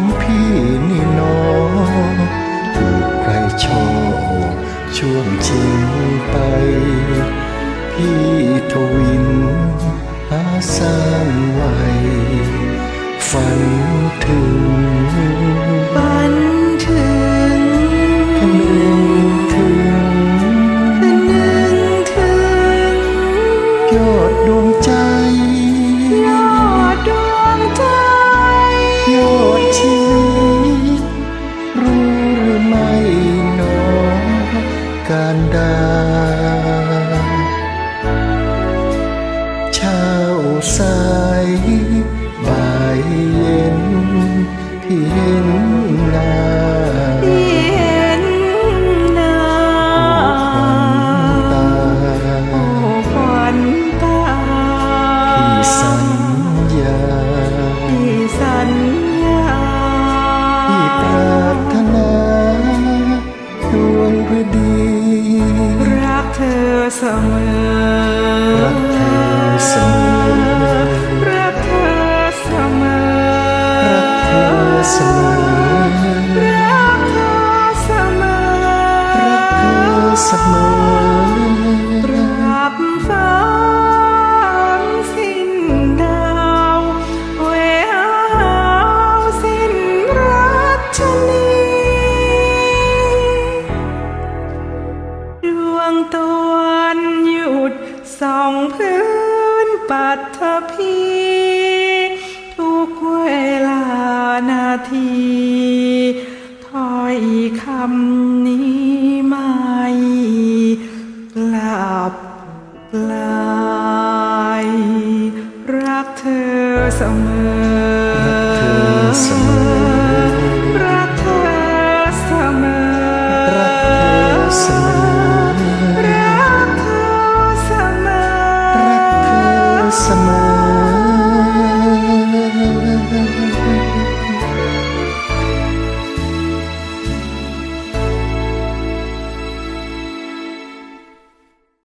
ของพี่นี่นอถูกใครชอบช่วงชิงไป พี่ทวินหาสร้างไว้ฝันถึง บ่ายเย็นที่เห็นหน้าที่เห็นหน้าตาโอ้ขวัญตาที่สัญญาที่สัญญาที่ปรารถนาดวงฤดีรักเธอเสมอรักเธอเสมอ สมอรักเธอเสมอรักเธอเสมอรับฟังสิ้นดาวเวหาวสิ้นรักชนีดวงตะวันหยุดส่องพื้นปัทภี อยคำนี้ไม่กลับกลายรักเธอเสมอ